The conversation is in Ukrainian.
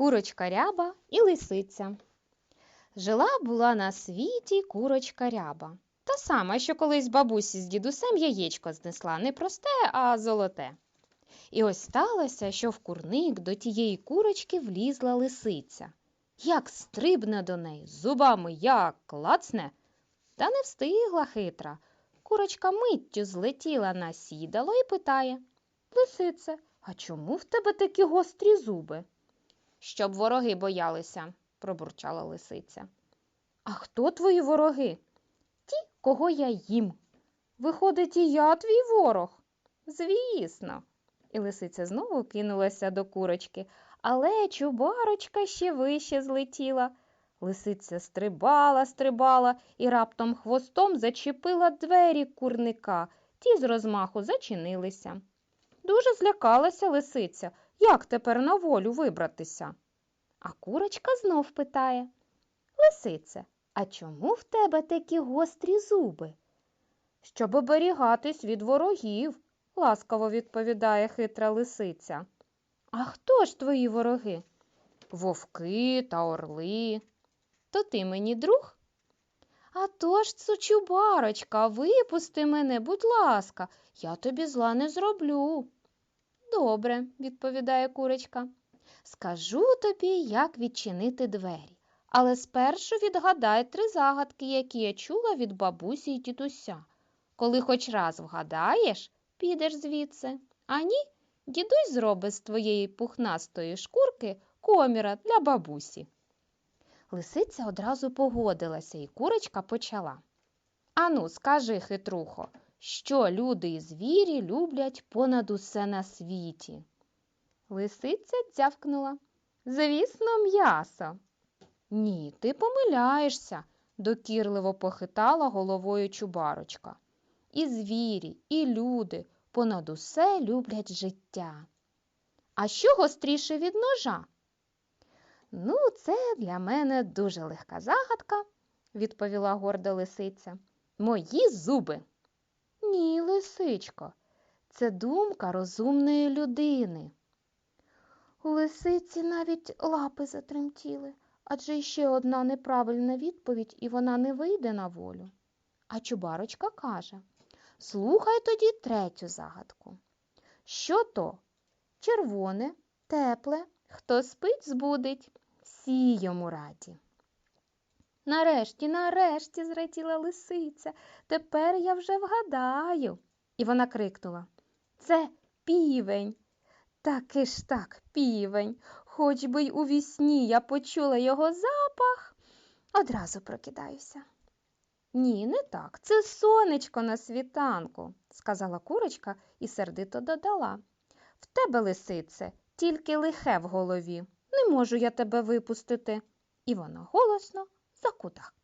Курочка ряба і лисиця. Жила була на світі курочка ряба. Та сама, що колись бабусі з дідусем яєчко знесла не просте, а золоте. І ось сталося, що в курник до тієї курочки влізла лисиця. Як стрибне до неї, зубами як клацне. Та не встигла хитра. Курочка миттю злетіла на сідало і питає Лисице, а чому в тебе такі гострі зуби? Щоб вороги боялися, пробурчала лисиця. А хто твої вороги? Ті, кого я їм. Виходить, і я твій ворог. Звісно. І лисиця знову кинулася до курочки, але чубарочка ще вище злетіла. Лисиця стрибала, стрибала і раптом хвостом зачепила двері курника. Ті з розмаху зачинилися. Дуже злякалася лисиця, як тепер на волю вибратися. А курочка знов питає Лисице, а чому в тебе такі гострі зуби? Щоб оберігатись від ворогів, ласкаво відповідає хитра лисиця. А хто ж твої вороги? Вовки та орли. То ти мені друг? А то ж, цучубарочка, випусти мене, будь ласка, я тобі зла не зроблю. Добре, відповідає курочка. Скажу тобі, як відчинити двері. Але спершу відгадай три загадки, які я чула від бабусі й дідуся. Коли хоч раз вгадаєш, підеш звідси. А ні, дідусь зробить з твоєї пухнастої шкурки коміра для бабусі. Лисиця одразу погодилася, і курочка почала. Ану, скажи, хитрухо, що люди і звірі люблять понад усе на світі? Лисиця дзявкнула. Звісно, м'ясо. Ні, ти помиляєшся, докірливо похитала головою чубарочка. І звірі, і люди понад усе люблять життя. А що гостріше від ножа? Ну, це для мене дуже легка загадка, відповіла горда лисиця. Мої зуби. Ні, лисичко, це думка розумної людини. У лисиці навіть лапи затремтіли, адже ще одна неправильна відповідь, і вона не вийде на волю. А чубарочка каже Слухай тоді третю загадку. Що то? Червоне, тепле, хто спить, збудить, всі йому раді. Нарешті, нарешті, зраділа лисиця, тепер я вже вгадаю. І вона крикнула Це півень. Таки ж так, півень, хоч би й у вісні я почула його запах, одразу прокидаюся. Ні, не так. Це сонечко на світанку, сказала курочка і сердито додала. В тебе, лисице, тільки лихе в голові. Не можу я тебе випустити. І вона голосно закудахкала.